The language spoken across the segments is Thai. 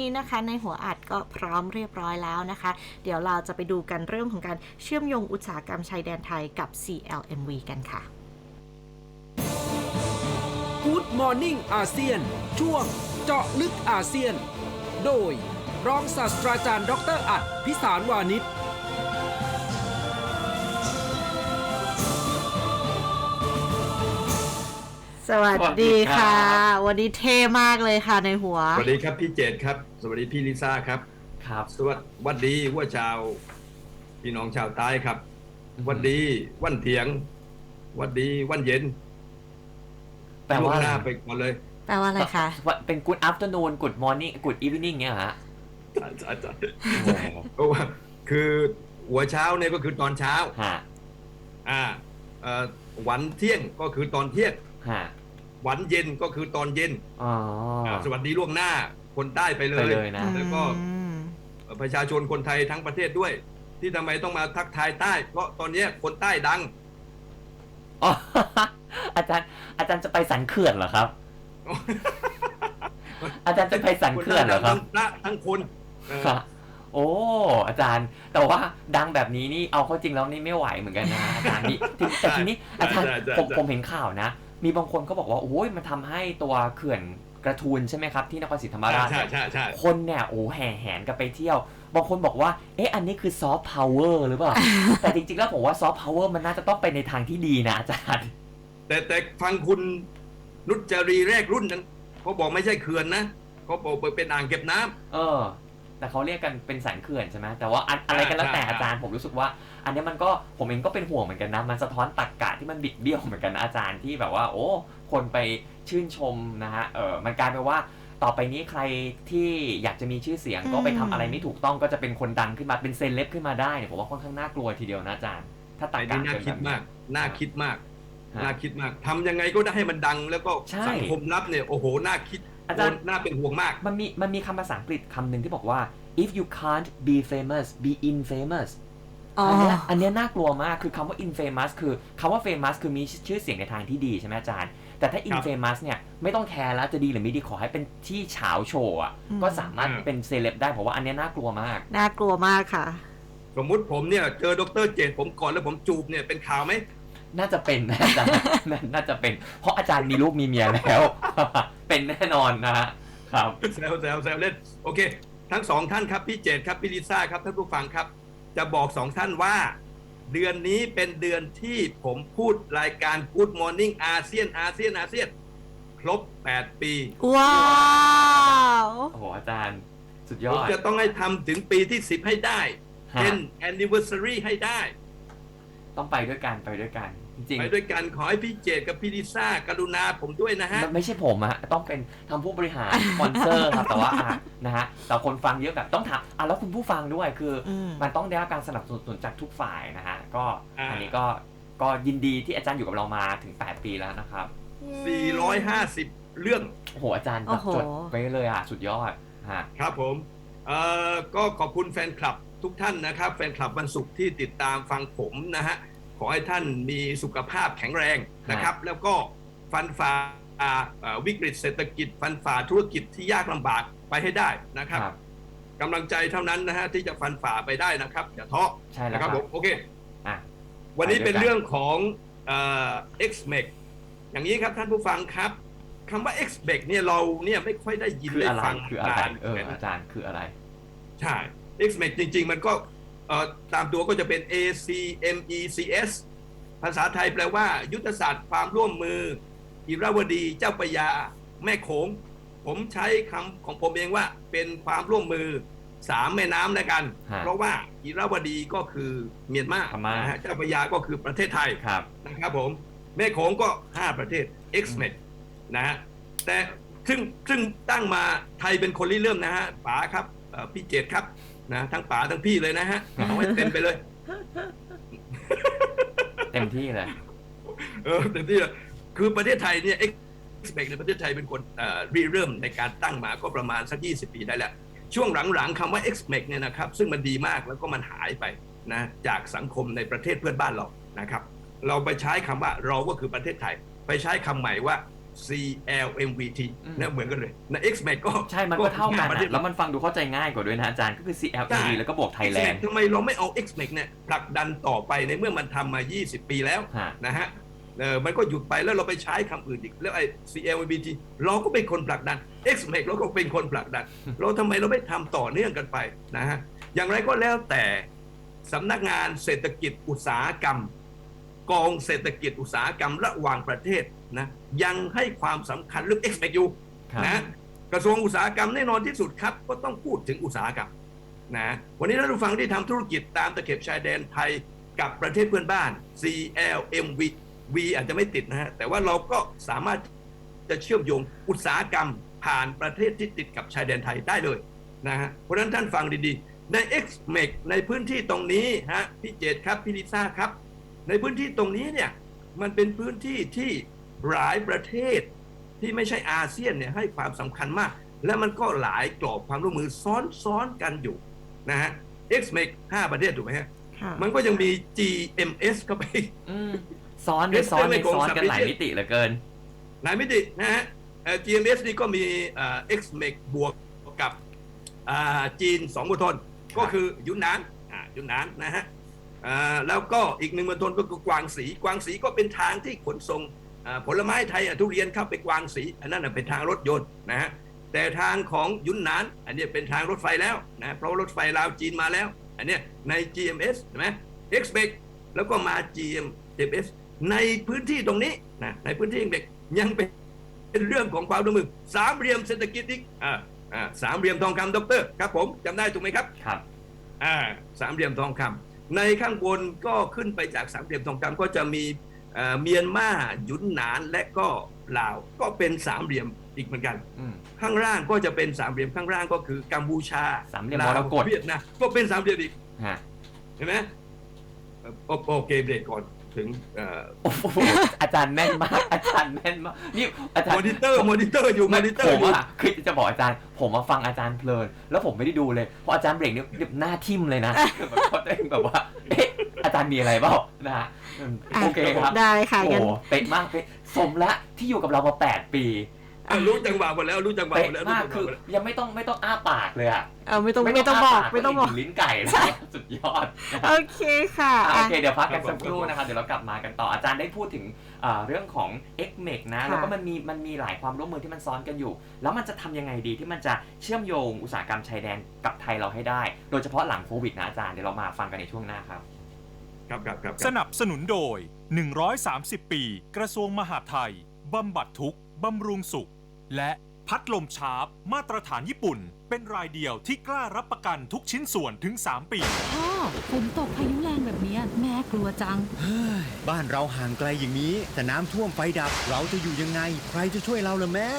นี้นะคะในหัวอัดก็พร้อมเรียบร้อยแล้วนะคะ เดี๋ยวเราจะไปดูกันเรื่องของการเชื่อมโยงอุตสาหกรรมชายแดนไทยกับ CLMV กันค่ะ Good Morning อาเซียนช่วงเจาะลึกอาเซียน โดย รองศาสตราจารย์ ดรอัดพิสารวานิชสวัสดีค่ะ วันนี้เท่มากเลยค่ะในหัว สวัสดีครับพี่เจตครับ สวัสดีพี่ลิซ่าครับ ครับ สวัสดีว่าชาวพี่น้องชาวใต้ครับสวัสดีวันเถียงสวัสดีวันเย็นแปลว่าล่วงหน้าอะไรไปก่อนเลยแปลว่าอะไรคะ ว่าเป็น good afternoon good morning good evening เนี่ยเหรอฮะจ้าจ้าจ้าเพราะว่าคือหัวเช้าเนี่ยก็คือตอนเช้า ฮะอ่าเอ่อวันเที่ยงก็คือตอนเที่ยงฮะวันเย็นก็คือตอนเย็นอ๋ออ่าสวัสดีล่วงหน้า คนใต้ไปเลไปยเลยนะ แล้วก็อืมประชาชนคนไทยทั้งประเทศด้วย ที่ทำไมต้องมาทักทายใต้ เพราะตอนเนี้ยคนใต้ดัง อ๋อ อาจารย์ อาจารย์จะไปสันเขื่อนเหรอครับ อาจารย์จะไปสันเขื่อนเหรอครับทั้งพระทั้งคนเออฮะโอ้ อาจารย์ แต่ว่าดังแบบนี้นี่เอาเข้าจริงแล้วนี่ไม่ไหวเหมือนกันนะ อาจารย์นี่ทีแต่ทีนี้อาจารย์ใช่ใช่ผมใช่ผมเห็นข่าวนะ มีบางคนเขาบอกว่าโอ้ยมันทำให้ตัวเขื่อน กระทูลใช่ไหมครับที่นครศรีธรรมราชใช่เนี่ยใช่ใช่คนเนี่ยโอ้แห่แหนกันไปเที่ยว บางคนบอกว่า เอ๊ะ อันนี้คือซอฟต์พาวเวอร์หรือเปล่า แต่จริงๆแล้วผมว่าซอฟต์พาวเวอร์มันน่าจะต้องไปในทางที่ดีนะอาจารย์ แต่แต่ฟังคุณนุชจรีแรกรุ่นนั้นเขาบอกไม่ใช่เขื่อนนะเขาบอกเป็นอ่างเก็บน้ำเออ แต่เขาเรียกกันเป็นสันเขื่อนใช่ไหมแต่ว่าอันอะไรกันแล้วแต่ใช่อาจารย์ผมรู้สึกว่า อันเนี้ยมันก็ผมเองก็เป็นห่วงเหมือนกันนะ มันสะท้อนตรกกะที่มันบิดเบี้ยวเหมือนกันนะอาจารย์ที่แบบว่า โอ้ คนไปชื่นชมนะฮะเออมันกลายเป็นว่าต่อไปนี้ใครที่อยากจะมีชื่อเสียงก็ไปทำอะไรไม่ถูกต้องก็จะเป็นคนดังขึ้นมาเป็นเซเลบขึ้นมาได้เนี่ยผมว่าค่อนข้างน่ากลัวทีเดียวนะอาจารย์ ถ้าตรไอ้กกะนี่น่าเป็นคิดแบบมาก น่าคิดมากฮะน่าคิดมากทำยังไงก็ได้ให้มันดังแล้วก็ใช่สังคมรับเนี่ยโอ้โหน่าคิด อาจารย์น่าเป็นห่วงมาก มันมีมันมีคำภาษาอังกฤษคำหนึ่งที่บอกว่า if you can't be famous be infamous อ๋ออันเนี้ยอันเนี้ยน่ากลัวมากคือคำว่า infamous คือคำว่า famous คือมีชื่อเสียงในทางที่ดีใช่ไหมอาจารย์ แต่ถ้า infamous เนี่ยไม่ต้องแคร์แล้วจะดีหรือไม่ดีขอให้เป็นที่เฉาโชว์อะอืมก็สามารถอืมเป็นเซเลบได้ผมว่าอันเนี้ยน่ากลัวมาก น่ากลัวมากค่ะ สมมุติผมเนี่ยเจอดรเจตผมก่อนแล้วผมจูบเนี่ยเป็นข่าวไหม น่าจะเป็นนะอาจารย์น่าน่าจะเป็น เพราะอาจารย์มีลูกมีเมียแล้ว เป็นแน่นอนนะฮะครับแซวแซวแซวเล่นโอเค ทั้งสองท่านครับพี่เจตครับพี่ลิซ่าครับท่านผู้ฟังครับ จะบอกสองท่านว่า เดือนนี้เป็นเดือนที่ผมพูดรายการ Good Morning อาเซียนอาเซียนอาเซียนครบ 8 ปี ว้าวโอ้โหอาจารย์ สุดยผอมดจะต้องให้ทำถึงปีที่ 10 ให้ได้ฮะเป็น anniversary ให้ได้ ต้องไปด้วยกันไปด้วยกัน จริงไปๆด้วยกันขอให้พี่เจตกับพี่ลิซ่ากรุณาผมด้วยนะฮะมันไม่ใช่ผมอะต้องเป็นทำผู้บริหารสปอนเซอร์ครับแต่ว่าอะนะฮะแต่คนฟังเยอะแบบต้องถามอะแล้วคุณผู้ฟังด้วยคืออมมันต้องได้รับการสนับสนุนจากทุกฝ่ายนะฮะก็อ่าอันนี้ก็ก็ยินดีที่อาจารย์อยู่กับเรามาถึง 8 ปีแล้วนะครับ 450 เรื่องโอ้โหอาจารย์โอ้โหจดไว้เลยอะสุดยอดฮะครับผมเอ่อก็ขอบคุณแฟนคลับทุกท่านนะครับ แฟนคลับวันศุกร์ที่ติดตามฟังผมนะฮะ ขอให้ท่านมีสุขภาพแข็งแรงนะครับ แล้วก็ฟันฝ่าเอ่อวิกฤตเศรษฐกิจ ฟันฝ่าธุรกิจที่ยากลำบากไปให้ได้นะครับกำลังใจเท่านั้นนะฮะที่จะฟันฝ่าไปได้นะครับอย่าท้อใช่แล้วนะคครัรับบผมโอเคอะวันนี้ไปด้วยกันเป็นเรื่องของเอ่อ XMEC อย่างนี้ครับท่านผู้ฟังครับคำว่า XMEC เนี่ยเราเนี่ยไม่ค่อยได้ยินคือได้อะไรฟังคืออะไรนานเออหมืนกันอาจารย์คืออะไร ใช่ XMEC จริง ๆ มันก็เอ่อ ตามตัวก็จะเป็น ACMECS ภาษาไทยแปลว่า ยุทธศาสตร์ความร่วมมือ อิราวดีเจ้าประยา แม่โขง ผมใช้คำของผมเองว่าเป็นความร่วมมือสามแม่น้ำแล้วกันฮะเพราะว่าอิราวดีก็คือเมียนมาพม่านนะฮะเจ้าประยาก็คือประเทศไทยครับนะครับผมแม่โขงก็ 5 ประเทศ XMEC นะฮะแต่ซึ่งซึ่งตั้งมาไทยเป็นคนริเริ่มนะฮะป๋าครับเอ่อพี่เจตครับ นะทั้งป๋าทั้งพี่เลยนะฮะเอาให้เต็มไปเลย เต็มที่เลย เออเต็มที่เลยคือประเทศไทยเนี่ย XMEC ในประเทศไทยเป็นคนเอ่อริเริ่มในการตั้งมาก็ประมาณสัก 20 ปีได้แล้ว ช่วงหลังๆคำว่า XMEC เนี่ยนะครับ ซึ่งมันดีมากแล้วก็มันหายไปนะจากสังคมในประเทศเพื่อนบ้านเรานะครับ เราไปใช้คำว่าเราก็คือประเทศไทย ไปใช้คำใหม่ว่า CLMVT อืม นะเหมือนกันเลยนะ XMAC ก็ใช่ มันก็เท่ากันประอะเทศ แล้วมันฟังดูเข้าใจง่ายกว่าด้วยนะอาจารย์ ก็คือ CLTV แล้วก็บวกไทยแลน XMAC ด์ทำไมเราไม่เอา XMAC เนี่ยผลักดันต่อไปในเมื่อมันทำมา 20 ปีแล้วฮะนะฮะเออมันก็หยุดไปแล้วเราไปใช้คำอื่นอีกแล้วไอ้ CLVT เราก็เป็นคนผลักดัน XMAC เราก็เป็นคนผลักดัน เราทำไมเราไม่ทำต่อเนื่องกันไปนะฮะอย่างไรก็แล้วแต่สำนักงานเศรษฐกิจอุตสาหกรรม กองเศรษฐกิจอุตสาหกรรมระหว่างประเทศนะยังให้ความสำคัญเรื่อง XMAC อยู่ครับนะกระทรวงอุตสาหกรรมแน่นอนที่สุดครับ ก็ต้องพูดถึงอุตสาหกรรมนะวันนี้ท่านผู้ฟังที่ทำธุรกิจตามตะเข็บชายแดนไทยกับประเทศเพื่อนบ้าน CLMV V อาจจะไม่ติดนะฮะแต่ว่าเราก็สามารถจะเชื่อมโยงอุตสาหกรรมผ่านประเทศที่ติดกับชายแดนไทยได้เลยนะฮะเพราะฉะนั้นท่านฟังดีๆ ใน XMEC ในพื้นที่ตรงนี้ฮะพี่เจตครับ พี่ลิซ่าครับ ในพื้นที่ตรงนี้เนี่ยมันเป็นพื้นที่ที่หลายประเทศที่ไม่ใช่อาเซียนเนี่ยให้ความสำคัญมาก และมันก็หลายกรอบความร่วมมือซ้อนๆกันอยู่นะฮะ XMEC 5ประเทศถูกไหมฮะค่ะมันก็ยังมี GMS เข้าไปอืมซ้อนด้วยซ้อนด้วยซ้อนกันหลายมิติเหลือเกิน หลายมิตินะฮะเอ่อ GMS นี่ก็มีเอ่อ XMEC บวกกับอ่าจีน2มณฑลก็คือยุนนานอ่ายุนนานนะฮะอ่า แล้วก็อีกหนึ่งมณฑลก็คือกวางสี กวางสีก็เป็นทางที่ขนส่งอ่าผลไม้ไทยอะทุเรียนเข้าไปกวางสี อันนั้นนะเป็นทางรถยนต์นะฮะแต่ทางของยุนนาน อันนี้เป็นทางรถไฟแล้วนะเพราะว่ารถไฟลาวจีนมาแล้ว อันเนี้ยใน GMS ใช่ไหม XMEC แล้วก็มา GMS ในพื้นที่ตรงนี้นะในพื้นที่ XMEC ยังเป็นเป็นเรื่องของความร่วมมือสามเหลี่ยมเศรษฐกิจอีกอ่าอ่าสามเหลี่ยมทองคำดอกเตอรครับผมจำได้ถูกไหมครับครับอ่าสามเหลี่ยมทองคำ ในข้างบนก็ขึ้นไปจากสามเหลี่ยมทองคำก็จะมีเอ่อเมียนมาหยุนหนานและก็ลาวก็เป็นสามเหลี่ยมอีกเหมือนกันอืมข้างล่างก็จะเป็นสามเหลี่ยมข้างล่างก็คือกัมพูชาสามเหลี่ยมลวมรกตเวียดนามก็เป็นสามเหลี่ยมอีกฮะเห็นไหมเอ่อโอโอเคเบรกก่อน ถึงเอ่อโอ้โหอาจารย์แม่นมาก อาจารย์แม่นมากนี่อาจารย์มอนิเตอร์มอนิเตอร์อยู่มอนิเตอผร์มอยู่อะคือจะบอกอาจารย์ ผมมาฟังอาจารย์เพลิน แล้วผมไม่ได้ดูเลยเพราะอาจารย์เบรกนี่หน้าทิ่มเลยนะแบบเขาจะแบบว่าเอ๊ะอาจารย์มีอะไรเปล่านะฮะอืมโอเคครับได้ค่ะโอ้งั้นเป๊ะมากเป๊ะสมละที่อยู่กับเรามา 8 ปีอะ รู้จังหวะหมดแล้วรู้จังหวะเป๊ะหมดแล้วรู้มากจังหคือวะหมดแล้วยังไม่ต้องไม่ต้องอ้าปากเลยอะเอาไม่ต้องไม่ต้องบอกไม่ต้องบอกถึงลิ้นไก่นะสุดยอดนะฮะโอเคค่ะอะโออะ เคเดี๋ยวพักกันครับสักครู่ผมนะครับเดี๋ยวเรากลับมากันต่ออาจารย์ได้พูดถึงอ่าเรื่องของ x m e c นะค่ะ แล้วก็มันมีมันมีหลายความร่วมมือที่มันซ้อนกันอยู่ แล้วมันจะทำยังไงดีที่มันจะเชื่อมโยงอุตสาหกรรมชายแดนกับไทยเราให้ได้ โดยเฉพาะหลังโควิดนะอาจารย์เดี๋ยวเรามาฟังกันในช่วงหน้าครับ ครับครับครับสนับสนุนโดย 130 ปี กระทรวงมหาดไทย บำบัดทุกข์ บำรุงสุข และพัดลมชาร์ปมาตรฐานญี่ปุ่น เป็นรายเดียวที่กล้ารับประกันทุกชิ้นส่วนถึง 3 ปี พ่อฝนตกพายุแรงแบบเนี้ยแม่กลัวจังบ้านเราห่างไกลอย่างนี้ แต่น้ำท่วมไฟดับเราจะอยู่ยังไง ใครจะช่วยเราล่ะแม่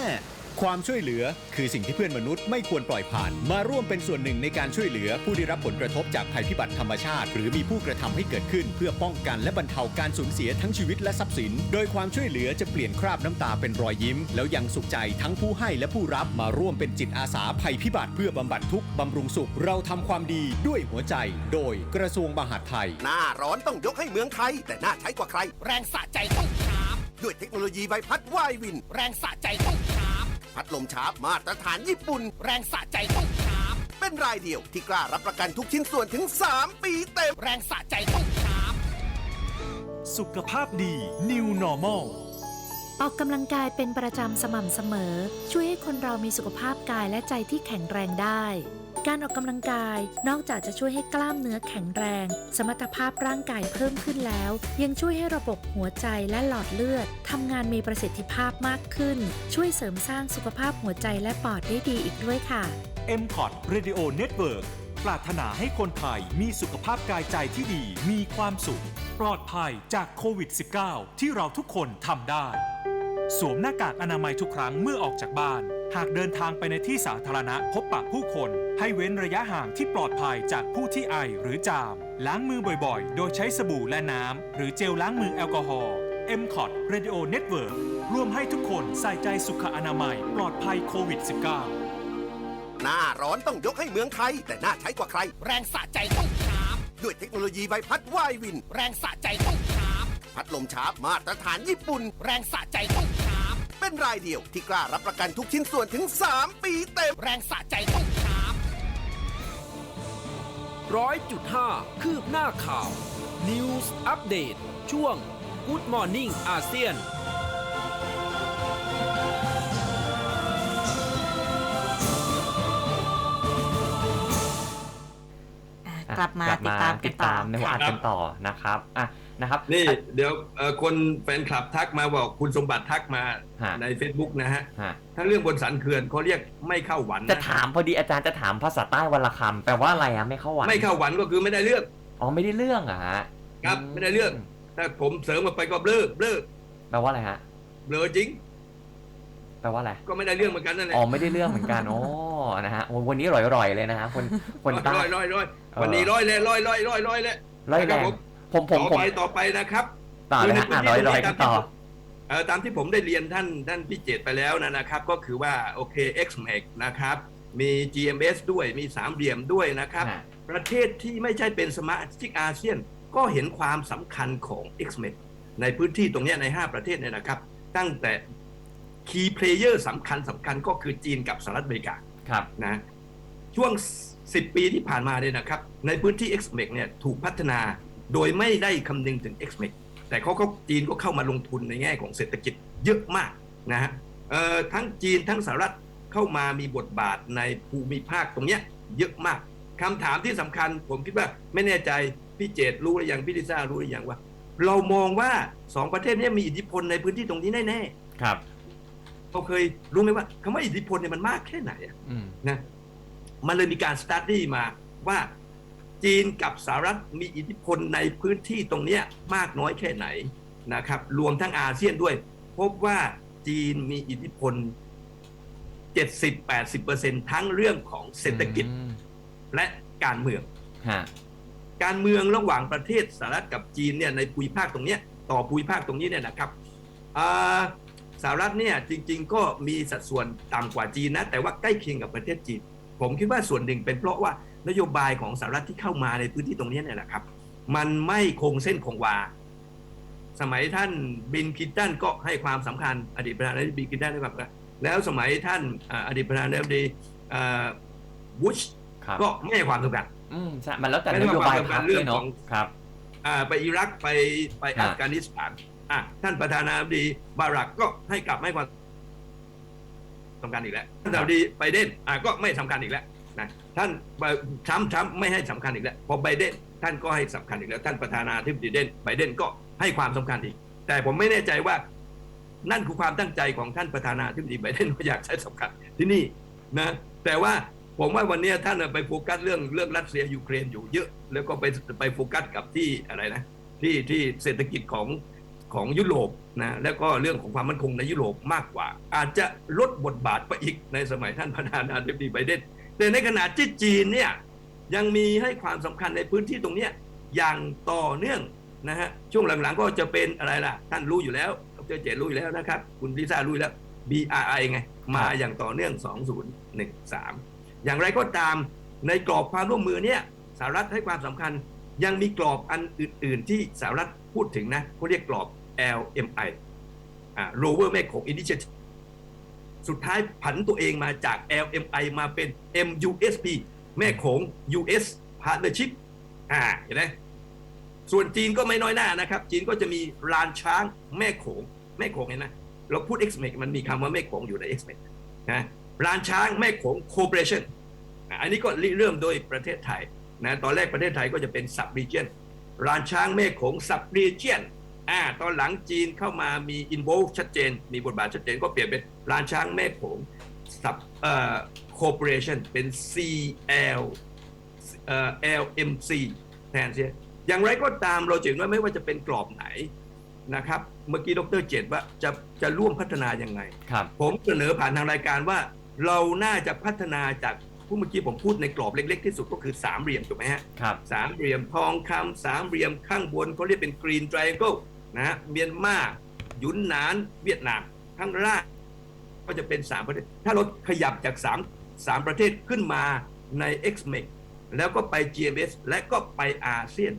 ความช่วยเหลือคือสิ่งที่เพื่อนมนุษย์ไม่ควรปล่อยผ่าน มาร่วมเป็นส่วนหนึ่งในการช่วยเหลือผู้ได้รับผลกระทบจากภัยพิบัติธรรมชาติ หรือมีผู้กระทำให้เกิดขึ้น เพื่อป้องกันและบรรเทาการสูญเสียทั้งชีวิตและทรัพย์สิน โดยความช่วยเหลือจะเปลี่ยนคราบน้ำตาเป็นรอยยิ้ม แล้วยังสุขใจทั้งผู้ให้และผู้รับมาร่วมเป็นจิตอาสาภัยพิบัติเพื่อบำบัดทุกข์บำรุงสุข เราทำความดีด้วยหัวใจ โดยกระทรวงมหาดไทย หน้าร้อนต้องยกให้เมืองไทย แต่น่าใช้กว่าใคร แรงสะใจต้องชาร์ปด้วยเทคโนโลยีใบพัดวายวิน แรงสะใจต้องชาร์ป พัดลมชาร์ปมาตรฐานญี่ปุ่น แรงสะใจต้องชาร์ปเป็นรายเดียวที่กล้ารับประกันทุกชิ้นส่วนถึง 3 ปีเต็ม แรงสะใจต้องชาร์ปสุขภาพดี New Normal ออกกำลังกายเป็นประจำสม่ำเสมอ ช่วยให้คนเรามีสุขภาพกายและใจที่แข็งแรงได้ การออกกำลังกายนอกจากจะช่วยให้กล้ามเนื้อแข็งแรง สมรรถภาพร่างกายเพิ่มขึ้นแล้ว ยังช่วยให้ระบบหัวใจและหลอดเลือดทำงานมีประสิทธิภาพมากขึ้น ช่วยเสริมสร้างสุขภาพหัวใจและปอดได้ดีอีกด้วยค่ะ m c o t Radio Network ปรารถนาให้คนไทยมีสุขภาพกายใจที่ดี มีความสุข ปลอดภัยจากโควิด -19 ที่เราทุกคนทำได้ สวมหน้ากากอนามัยทุกครั้งเมื่อออกจากบ้าน หากเดินทางไปในที่สาธารณะพบปะผู้คน ให้เว้นระยะห่างที่ปลอดภัยจากผู้ที่ไอหรือจาม ล้างมือบ่อยๆ โดยใช้สบู่และน้ำ หรือเจลล้างมือแอลกอฮอล์ m c o t Radio Network ร่วมให้ทุกคนใส่ใจสุขอนามัย ปลอดภัยโควิด -19 หน้าร้อนต้องยกให้เมืองไทย แต่น่าใช้กว่าใคร แรงสะใจต้องชาร์ปด้วยเทคโนโลยีใบพัดวายวิน แรงสะใจต้องชาร์ป พัดลมชาร์ปมาตรฐานญี่ปุ่น แรงสะใจต้องชาร์ปเป็นรายเดียวที่กล้ารับประกันทุกชิ้นส่วนถึง 3 ปีเต็ม แรงสะใจต้องชาร์ปร้อยจุดห้าคืบหน้าข่าว News Update ช่วง Good Morning อาเซียน อะอะกลับมาติดตามกันติดต่อตามในหัวอัดครับกันต่อนะครับอะนะครับ นี่เดี๋ยวเอ่อคนแฟนคลับทักมาบอกคุณสมบัติทักมาฮะ ใน Facebook นะฮะ ฮะถ้าเรื่องบนสันเขื่อนเขาเรียกไม่เข้าหวันจะนถามพอดีอาจารย์จะถามภาษาใต้วันละคำแปลว่าอะไรอะไม่เข้าหวังไม่เข้าหวันก็คือไม่ได้เรื่องอ๋อไม่ได้เรื่องเหรอะฮะครับไม่ได้เรื่อง ถ้าผมเสริมมาไปก็เบลอเบลอแปลว่าอะไรฮะ เบลอจริง แปลว่าอะไรก็ไม่ได้เรื่องเหมือนกันนั่นแหละอ๋อไม่ได้เรื่องเหมือนกันโอ้นะฮะโอ้วันนี้ร่อยๆเลยนะฮะคนคนใต้ร้อยร้อยร้อยเออวันนี้ร้อยเลยร้อยร้อยร้อยร้อยเลยร้อยแรงนะครับผมผมต่อผมไปต่อไปนะครับต่อเลยฮะอ่านร้อยๆกันต่อเอ่อตามที่ผมได้เรียนท่านท่านพี่เจตไปแล้วนะนะครับ ก็คือว่าโอเค XMAX นะครับ มี GMS ด้วยมีสามเหลี่ยมด้วยนะครับฮะประเทศที่ไม่ใช่เป็นสมาชิกอาเซียน ก็เห็นความสำคัญของ XMAX ในพื้นที่ตรงเนี้ยใน 5 ประเทศเนี่ยนะครับ ตั้งแต่ Key Player สำคัญสำคัญก็คือจีนกับสหรัฐอเมริกาครับนะช่วง 10 ปีที่ผ่านมาเนี่ยนะครับ ในพื้นที่ XMEX เนี่ยถูกพัฒนาโดยไม่ได้คำนึงถึง XMEX แต่เขาก็จีนก็เข้ามาลงทุนในแง่ของเศรษฐกิจเยอะมากนะฮะเอ่อทั้งจีนทั้งสหรัฐเข้ามามีบทบาทในภูมิภาคตรงเนี้ยเยอะมากคำถามที่สำคัญผมคิดว่าไม่แน่ใจพี่เจตรู้หรือยังพี่ลิซ่ารู้หรือยังว่า เรามองว่าสองประเทศเนี้มีอิทธิพลในพื้นที่ตรงนี้แน่ๆครับ เราเคยรู้ไหมว่าคำว่าอิทธิพลเนี่ยมันมากแค่ไหนอะอืมนะมันเลยมีการสต u d ดี้มาว่าจีนกับสหรัฐมีอิทธิพลในพื้นที่ตรงเนี้ยมากน้อยแค่ไหนนะครับ รวมทั้งอาเซียนด้วย พบว่าจีนมีอิทธิพล 70-80%ทั้งเรื่องของเศรษฐกิจอืมและการเมือง ฮะการเมืองระหว่างประเทศสหรัฐกับจีนเนี่ยในภูมิภาคตรงเนี้ยต่อภูมิภาคตรงนี้เนี่ยนะครับอ่า สหรัฐเนี่ยจริง ๆ ก็มีสัดส่วนต่ำกว่าจีนนะ แต่ว่าใกล้เคียงกับประเทศจีน ผมคิดว่าส่วนหนึ่งเป็นเพราะว่านโยบายของสหรัฐที่เข้ามาในพื้นที่ตรงนี้เนี่ยนะครับ มันไม่คงเส้นคงวา สมัยท่านบินคลินตันก็ให้ความสำคัญอดีตประธานาธิบดีคลินตันให้ความสำคัญแล้วสมัยท่านอ่าอดีตประธานาธิบดีบุชครับก็ไม่ให้ความสำคัญอืมใช่มันแล้วแต่ไม่นได้โยบายมาพรรคเรื่ด้อวยงเนาะของครับอ่าไปอิรักไปไปฮะอัฟกานิสถาน อะท่านประธานาธิบดีบารักก็ให้กลับไม่ความสำคัญอีกแล้วท่านประธาธิบดีไบเดนอะก็ไม่สำคัญอีกแล้วนะท่านทรัมป์ทรัมป์ไม่ให้สำคัญอีกแล้วพอไบเดนท่านก็ให้สำคัญอีกแล้ว ท่านประธานาธิบดีเดนไบเดนก็ให้ความสำคัญอีก แต่ผมไม่แน่ใจว่านั่นคือความตั้งใจของท่านประธานาธิบดีไบเดนว่าอยากใช้สำคัญที่นี่นะแต่ว่าผมว่าวันนี้ท่านไปโฟกัสเรื่องเรื่องรัสเซียยูเครนอยู่เยอะ แล้วก็ไปไปโฟกัสกับที่อะไรนะที่ที่เศรษฐกิจของ ของยุโรปนะแล้วก็เรื่องของความมั่นคงในยุโรปมากกว่า อาจจะลดบทบาทไปอีกในสมัยท่านประธานาธิบดีไบเดนแต่ในขณะที่จีนเนี่ยยังมีให้ความสำคัญในพื้นที่ตรงเนี้ยอย่างต่อเนื่องนะฮะช่วงหลังๆก็จะเป็นอะไรล่ะ ท่านรู้อยู่แล้วดรเจรู้อยู่แล้วนะครับ คุณลิซ่ารู้แล้ว BRI ไงมาอย่างต่อเนื่อง 2013 อย่างไรก็ตามในกรอบความร่วมมือเนี่ยสหรัฐให้ความสำคัญยังมีกรอบอันอื่น ๆ ที่สหรัฐพูดถึงนะเขาเรียกกรอบ LMI อ่า Lower แม่โขง Initiative สุดท้ายผันตัวเองมาจาก LMI มาเป็น MUSP แม่โขง US Partnership อ่าเห็นไหมส่วนจีนก็ไม่น้อยหน้านะครับ จีนก็จะมีลานช้างแม่โขงแม่โขงเห็นไหมเราพูด XMEX มันมีคำว่าแม่โขงอยู่ใน XMEX นะลานช้างแม่โขง Corporation อะอันนี้ก็เริ่มโดยประเทศไทยนะตอนแรกประเทศไทยก็จะเป็น sub region ลานช้างแม่โขง sub region อ่าตอนหลังจีนเข้ามามี involve ชัดเจน มีบทบาทชัดเจนก็เปลี่ยนเป็นลานช้างแม่โขง sub เอ่อ corporation เป็น CL เอ่อ LMC แทนเสียอย่างไรก็ตามเราจะเห็นว่าไม่ว่าจะเป็นกรอบไหนนะครับ เมื่อกี้ดรเจตว่าจะจะร่วมพัฒนายังไงครับผมเสนอผ่านทางรายการว่าเราน่าจะพัฒนาจาก ผู้เมื่อกี้ผมพูดในกรอบเล็ก ๆ ที่สุดก็คือสามเหลี่ยมถูกไหมฮะครับสามเหลี่ยมทองคำสามเหลี่ยมข้างบนเขาเรียกเป็นกรีน t r ท a เกิลนะฮะเมียนมาหยุนหนาน เวียดนามข้างล่างก็จะเป็นสามประเทศ ถ้าเราขยับจากสามสามประเทศขึ้นมาใน XMEX แล้วก็ไป GMS และก็ไปอาเซียน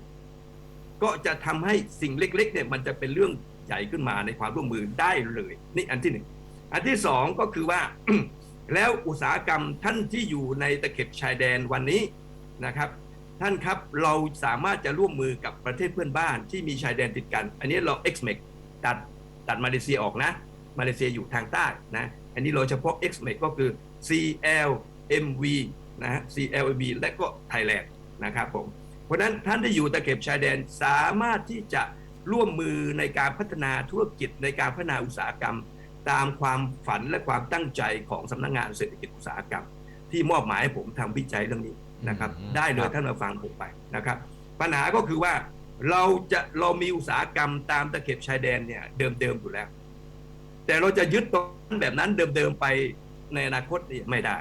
ก็จะทำให้สิ่งเล็กๆเนี่ยมันจะเป็นเรื่องใหญ่ขึ้นมาในความร่วมมือได้เลย นี่อันที่หนึ่งอันที่สองก็คือว่า แล้วอุตสาหกรรมท่านที่อยู่ในตะเข็บชายแดนวันนี้นะครับ ท่านครับเราสามารถจะร่วมมือกับประเทศเพื่อนบ้านที่มีชายแดนติดกัน อันนี้เรา XMEC ตัดตัดมาเลเซียออกนะ มาเลเซียอยู่ทางใต้นะอันนี้เราเฉพาะ XMEC ก็คือ CLMV นะฮะ CLMV และก็ไทยแลนด์นะครับผมเพราะนั้นท่านที่อยู่ตะเข็บชายแดนสามารถที่จะร่วมมือในการพัฒนาธุรกิจในการพัฒนาอุตสาหกรรม ตามความฝันและความตั้งใจของสำนักงานเศรษฐกิจอุตสาหกรรม ที่มอบหมายให้ผมทำวิจัยเรื่องนี้นะครับอืมได้เลครัยบท่านมาฟังผมไปนะครับ ปัญหาก็คือว่าเราจะเรามีอุตสาหกรรมตามตะเข็บชายแดนเนี่ยเดิมๆอยู่แล้ว แต่เราจะยึดตรงแบบนั้นเดิมๆไปในอนาคตเนี่ยไม่ได้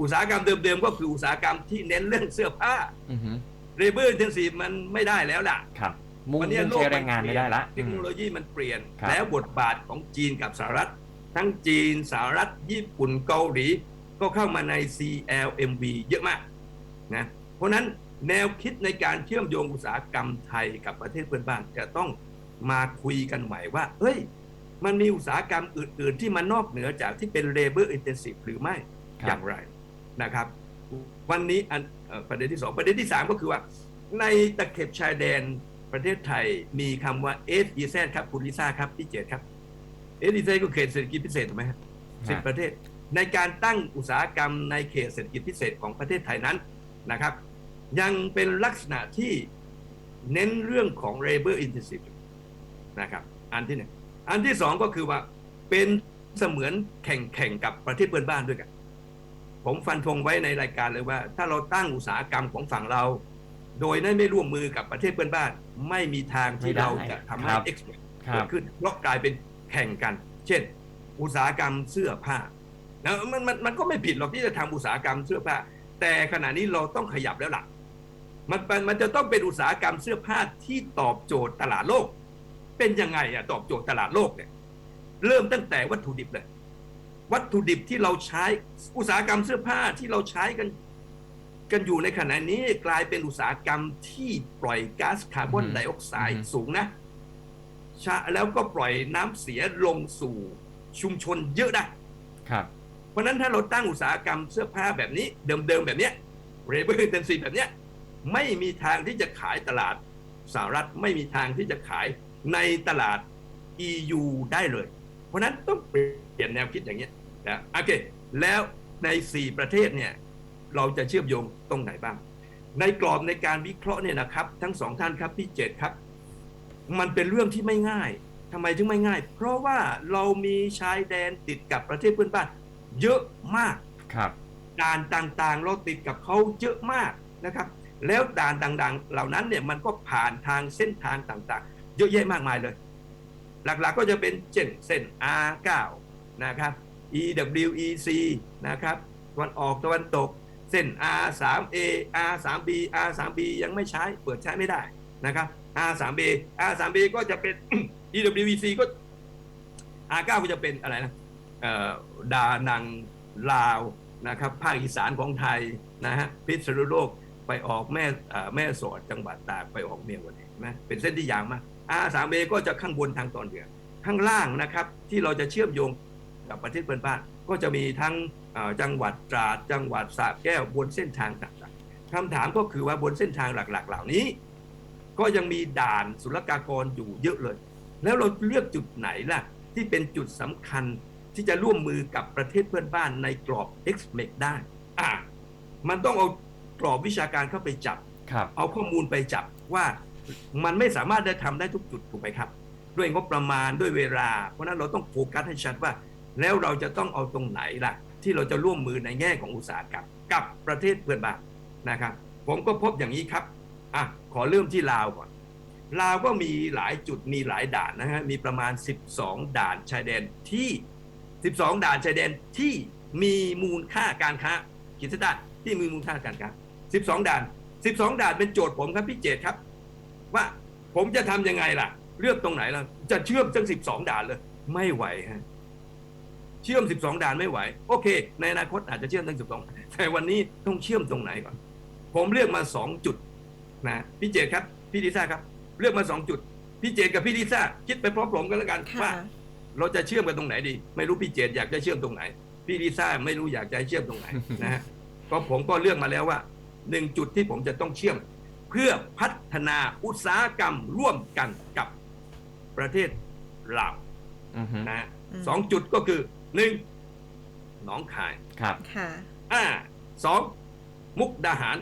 อุตสาหกรรมเดิมๆก็คืออุตสาหกรรมที่เน้นเรื่องเสื้อผ้าอือฮึเรเบอร์อินเทนซีมันไม่ได้แล้วล่ะครับ มุ่งวันนี้มุ่งใช้แรงงานไม่ได้ละเทคโนโลยีมันเปลี่ยนครับแล้วบทบาทของจีนกับสหรัฐ ทั้งจีนสหรัฐญี่ปุ่นเกาหลี ก็เข้ามาใน CLMV เยอะมากนะเพราะฉะนั้นแนวคิดในการเชื่อมโยงอุตสาหกรรมไทยกับประเทศเพื่อนบ้านจะต้องมาคุยกันใหม่ว่า เฮ้ย มันมีอุตสาหกรรมอื่น ๆ ที่มันนอกเหนือจากที่เป็น labor intensive หรือไม่ครับอย่างไรนะครับ วันนี้อันเอ่อประเด็นที่สองประเด็นที่สามก็คือว่า ในตะเข็บชายแดน ประเทศไทยมีคำว่า SEZ ครับคุณลิซ่าครับพี่เจตครับ SEZ ก็เขตเศรษฐกิจพิเศษถูกไหมครับสิบประเทศ ในการตั้งอุตสาหกรรมในเขตเศรษฐกิจพิเศษของประเทศไทยนั้นนะครับ ยังเป็นลักษณะที่เน้นเรื่องของ labor intensive นะครับ อันที่หนึ่งอันที่สองก็คือว่าเป็นเสมือนแข่งแข่งกับประเทศเพื่อนบ้านด้วยกัน ผมฟันธงไว้ในรายการเลยว่า ถ้าเราตั้งอุตสาหกรรมของฝั่งเรา โดยได้ไม่ร่วมมือกับประเทศเพื่อนบ้าน ไม่มีทางที่ไม่ได้เราจะทำให้ครับ export ครัเกิบดขึ้นเพราะกลายเป็นแข่งกัน เช่น อุตสาหกรรมเสื้อผ้านะมันมันมันก็ไม่ผิดหรอกที่จะทำอุตสาหกรรมเสื้อผ้า แต่ขณะนี้เราต้องขยับแล้วล่ะมันเป็นมันจะต้องเป็นอุตสาหกรรมเสื้อผ้าที่ตอบโจทย์ตลาดโลก เป็นยังไงอะตอบโจทย์ตลาดโลกเนี่ยเริ่มตั้งแต่วัตถุดิบเลย วัตถุดิบที่เราใช้อุตสาหกรรมเสื้อผ้าที่เราใช้กัน กันอยู่ในขณะนี้กลายเป็นอุตสาหกรรมที่ปล่อยก๊าซคาร์บอนอือฮึไดออกไซอือด์ฮึสูงนะชะแล้วก็ปล่อยน้ำเสียลงสู่ชุมชนเยอะได้ครับ เพราะฉะนั้นถ้าเราตั้งอุตสาหกรรมเสื้อผ้าแบบนี้ เดิมๆแบบเนี้ย labor intensive แบบเนี้ยไม่มีทางที่จะขายตลาดสหรัฐไม่มีทางที่จะขายในตลาด EU ได้เลย เพราะฉะนั้นต้องเปลี่ยนแนวคิดอย่างเงี้ยนะโอเค แล้วใน 4 ประเทศเนี่ย เราจะเชื่อมโยงตรงไหนบ้าง ในกรอบในการวิเคราะห์เนี่ยนะครับ ทั้งสองท่านครับพี่เจตครับ มันเป็นเรื่องที่ไม่ง่ายทำไมถึงไม่ง่าย เพราะว่าเรามีชายแดนติดกับประเทศเพื่อนบ้าน เยอะมากครับด่านต่างๆ เราติดกับเขาเยอะมากนะครับ แล้วด่านต่างๆ เหล่านั้นเนี่ยมันก็ผ่านทางเส้นทางต่างๆ เยอะแยะมากมายเลย หลักๆก็จะเป็นเช่นเส้น R9 นะครับ EWEC นะครับตะวันออกตะวันตก เส้น R3A R3B R3B ยังไม่ใช้เปิดใช้ไม่ได้นะครับ R3B R3B ก็จะเป็น EWEC ก็ R9 ก็จะเป็นอะไรนะดานังลาวนะครับภาคอีสานของไทยนะฮะพิษณุโลกไปออกแม่แม่สอดจังหวัดตากไปออกเมียวันนี้นะเป็นเส้นที่ยาวมาก R3B ก็จะข้างบนทางตอนเหนือข้างล่างนะครับที่เราจะเชื่อมโยงกับประเทศเพื่อนบ้าน ก็จะมีทั้งเอ่อจังหวัดตราดจังหวัดสระแก้วบนเส้นทางต่างๆคำถามก็คือว่าบนเส้นทางหลักๆ เหล่านี้ ก็ยังมีด่านศุลกากรอยู่เยอะเลย แล้วเราเลือกจุดไหนล่ะ ที่เป็นจุดสำคัญที่จะร่วมมือกับประเทศเพื่อนบ้านในกรอบ XMEC ได้อะมันต้องเอากรอบวิชาการเข้าไปจับครับเอาข้อมูลไปจับว่ามันไม่สามารถได้ทำได้ทุกจุดถูกไหมครับ ด้วยงบประมาณด้วยเวลา เพราะฉะนั้นเราต้องโฟกัสให้ชัดว่า แล้วเราจะต้องเอาตรงไหนล่ะ ที่เราจะร่วมมือในแง่ของอุตสาหกรรมกับประเทศเพื่อนบ้านนะครับ ผมก็พบอย่างนี้ครับอะขอเริ่มที่ลาวก่อนลาวก็มีหลายจุดมีหลายด่านนะฮะมีประมาณ 12 ด่านชายแดนที่ 12 ด่านชายแดนที่มีมูลค่าการค้ากิจการที่มีมูลค่าการค้า 12 ด่าน 12 ด่านเป็นโจทย์ผมครับพี่เจตครับ ว่าผมจะทำยังไงล่ะ เลือกตรงไหนล่ะ จะเชื่อมทั้ง 12 ด่านเลย ไม่ไหวฮะ ชื่อม 12 ด่านไม่ไหว โอเค ในอนาคตอาจจะเชื่อมทั้ง 12 แต่วันนี้ต้องเชื่อมตรงไหนก่อน ผมเลือกมา 2 จุดนะพี่เจตครับ พี่ลิซ่าครับ เลือกมา 2 จุด พี่เจตกับพี่ลิซ่าคิดไปพร้อมๆกันแล้วกันว่าค่ะเราจะเชื่อมกันตรงไหนดี ไม่รู้พี่เจตอยากจะเชื่อมตรงไหน พี่ลิซ่าไม่รู้อยากจะให้เชื่อมตรงไหนนะฮะก็ผมก็เลือกมาแล้วว่าหนึ่งจุดที่ผมจะต้องเชื่อม เพื่อพัฒนาอุตสาหกรรมร่วมกันกับประเทศลาวอือฮึนะฮะอืมสองจุดก็คือ หนึ่งหนองคายครับ ค่ะ อ่าสองมุกดาหาร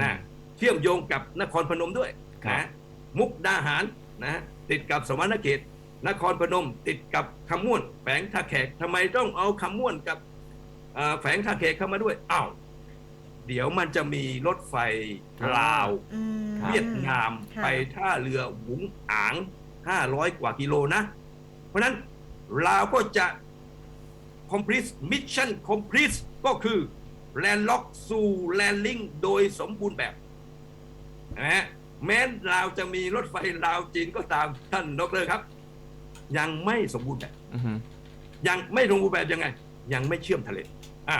นะเชื่อมโยงกับนครพนมด้วยครับ นะมุกดาหารนะติดกับสวรรณเขตนครพนม ติดกับคำม่วนแฝงท่าแขกทำไมต้องเอาคำม่วนกับเอ่อแฝงท่าแขกเข้ามาด้วยอ้าวเดี๋ยวมันจะมีรถไฟลาว อืม เวียดนามค่ะ ไปท่าเรือหวุงอาง 500 กว่ากิโลนะ เพราะฉะนั้นลาวก็จะ complete mission complete ก็คือ landlock สู่ landing โดยสมบูรณ์แบบนะฮะแม้ลาวจะมีรถไฟลาวจีนก็ตามท่านดรครับ ยังไม่สมบูรณ์แบบอือฮึยังไม่สมบูรณ์แบบยังไง ยังไม่เชื่อมทะเลอะ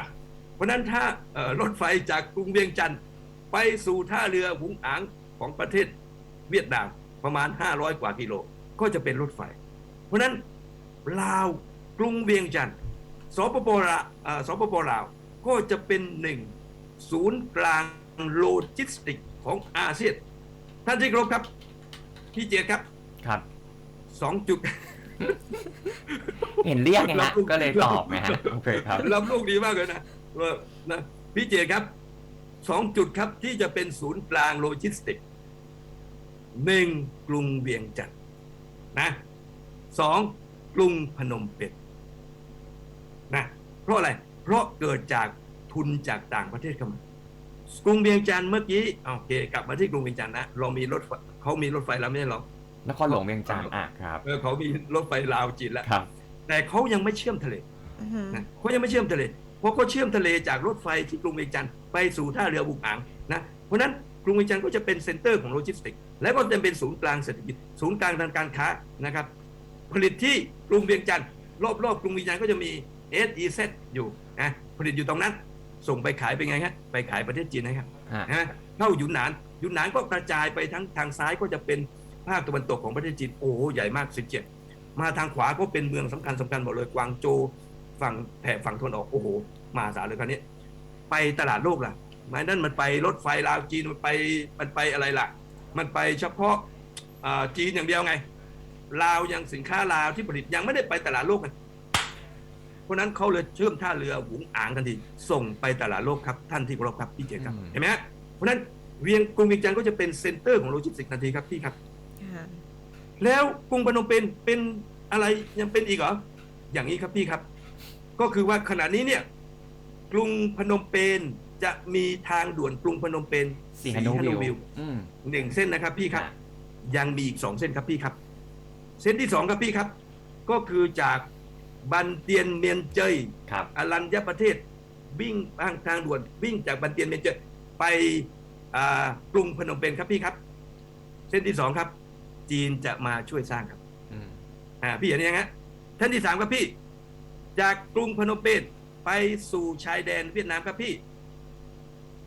เพราะฉะนั้นถ้าเอ่อรถไฟจากกรุงเวียงจันทร์ไปสู่ท่าเรือหวุงอางของประเทศเวียดนามประมาณ 500 กว่ากิโล ก็จะเป็นรถไฟ เพราะฉะนั้นลาวกรุงเวียงจันทร์ สปปลาวเอ่อสปปลาวก็จะเป็นหนึ่งศูนย์กลางโลจิสติกของอาเซียนท่านที่เคารพครับ พี่เจตครับครับสองจุดเห็นเรียกไงเราฮะก็เลยตอบไงฮะโอเคครับรับลูกดีมากเลยนะว่านะพี่เจครับสองจุดครับที่จะเป็นศูนย์กลางโลจิสติกหนึ่งกรุงเวียงจันทร์นะสองกรุงพนมเปญ นะเพราะอะไร เพราะเกิดจากทุนจากต่างประเทศเข้ามากรุงเวียงจันทร์เมื่อกี้โอเค กลับมาที่กรุงเวียงจันทร์นะเรามีรถไฟเขามีรถไฟแล้วไม่ใช่เหรอนครหลวงเวียงจันทร์อะครับเออเขามีรถไฟลาวจีนแล้วครับแต่เขายังไม่เชื่อมทะเลอือหือนะเขายังไม่เชื่อมทะเล เพราะเขาเชื่อมทะเลจากรถไฟที่กรุงเวียงจันทร์ไปสู่ท่าเรือบุกอ่างนะเพราะฉะนั้นกรุงเวียงจันทร์ก็จะเป็นเซ็นเตอร์ของโลจิสติกส์และก็จะเป็นศูนย์กลางเศรษฐกิจศูนย์กลางทางการค้านะครับ ผลิตที่กรุงเวียงจันทร์รอบๆกรุงเวียงจันทร์ก็จะมี SEZ อยู่นะผลิตอยู่ตรงนั้น ส่งไปขายไปไงครับไปขายประเทศจีนนะครับฮะนะเข้าหยุนหนานหยุนหนานก็กระจายไปทั้งทางซ้ายก็จะเป็นภาคตะวันตกของประเทศจีนโอ้โหใหญ่มาก17มาทางขวาก็เป็นเมืองสำคัญสำคัญหมดเลยกวางโจวฝั่งแถบฝั่งตะวันออกโอ้โหมหาศาลเลยคราวนี้ ไปตลาดโลกล่ะหมายนั่นมันไปรถไฟลาวจีนมันไปมันไปอะไรล่ะ มันไปเฉพาะอ่าจีนอย่างเดียวไงลาวยังสินค้าลาวที่ผลิตยังไม่ได้ไปตลาดโลกไง เพราะฉะนั้นเขาเลยเชื่อมท่าเรือหุงอ่างทันทีส่งไปตลาดโลกครับท่านที่เคารพครับพี่เจครับอืมเห็นไหมฮะเพราะฉะนั้นเวียงกรุงเวียงจันทร์ก็จะเป็นเซ็นเตอร์ของโลจิสติกส์ทันทีครับพี่ครับค่ะแล้วกรุงพนมเปญเป็นอะไรยังเป็นอีกเหรออย่างนี้ครับพี่ครับ ก็คือว่าขณะนี้เนี่ยกรุงพนมเปญจะมีทางด่วนกรุงพนมเปญสีฮันโนวิวอืมหนึ่งเส้นนะครับพี่ครับอะยังมีอีกสองเส้นครับพี่ครับ เส้นที่สองครับพี่ครับ ก็คือจาก บันเตียนเมียนเจยครับ อรัญญประเทศวิ่งทางทางด่วนวิ่งจากบันเตียนเมียนเจยไปอ่ากรุงพนมเปญครับพี่ครับ เส้นที่สองครับ จีนจะมาช่วยสร้างครับอืมอ่าพี่เห็นยังฮะท่านที่สามครับพี่ จากกรุงพนมเปญไปสู่ชายแดนเวียดนามครับพี่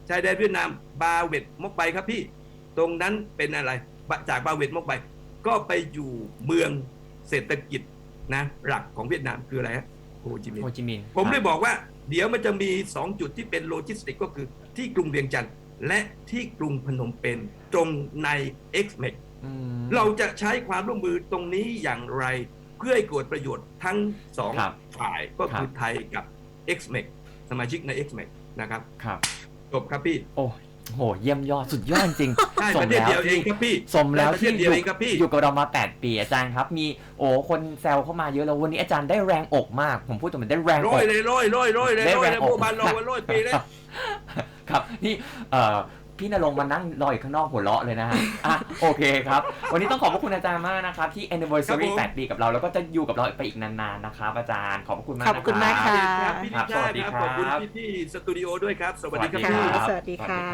ชายแดนเวียดนามบาเวตมกไปครับพี่ ตรงนั้นเป็นอะไรบะจากบาเวตมกไป ก็ไปอยู่เมืองเศรษฐกิจ นะหลักของเวียดนามคืออะไรฮะโฮจิมินโฮห์จิมินห์ผมได้ครับบอกว่าเดี๋ยวมันจะมี 2 จุดที่เป็นโลจิสติกก็คือที่กรุงเวียงจันทร์และที่กรุงพนมเปญตรงใน x m e x อืม เราจะใช้ความร่วมมือตรงนี้อย่างไร เพื่อให้เกิดประโยชน์ทั้งสองครับฝ่ายก็คือครับไทยกับ x m e x สมาชิกใน x m e x นะครับครับ จบครับพี่ โอ้ โหเยี่ยมยอดสุดยอดจริงได้สปมระเทศแล้วเดียวเองที่ครับพี่สมแล้วได้ประเทที่ศเดีอยวยู่เองครับพี่ อยู่กับเรามา 8 ปีอาจารย์ครับ มีโอ้คนแซวเข้ามาเยอะแล้ววันนี้อาจารย์ได้แรงอกมาก ผมพูดตรงๆได้แรงโรอกยเลยโรยโรยโรยเลยได้โรแรยงเลยอกพวกบ้านเราวันโรยปีเลย ครับนี่เอ่อพี่นรงค์มานั่งรออยู่ข้างนอกหัวเราะเลยนะฮะอะโอเคครับ วันนี้ต้องขอบพระคุณอาจารย์มากนะครับ ที่ anniversary ครับผม 8 ปีกับเรา แล้วก็จะอยู่กับเราไปอีกนานๆนะครับ อาจารย์ขอบพระคุณมากขอบคุณมากนะค่ะรับ ครับพี่ครับนิชาสวัสดีครับขอบคุณครับพี่ๆสตูดิโอด้วยครับ สวัสดีครับค่ะพี่ สวัสดีค่ะ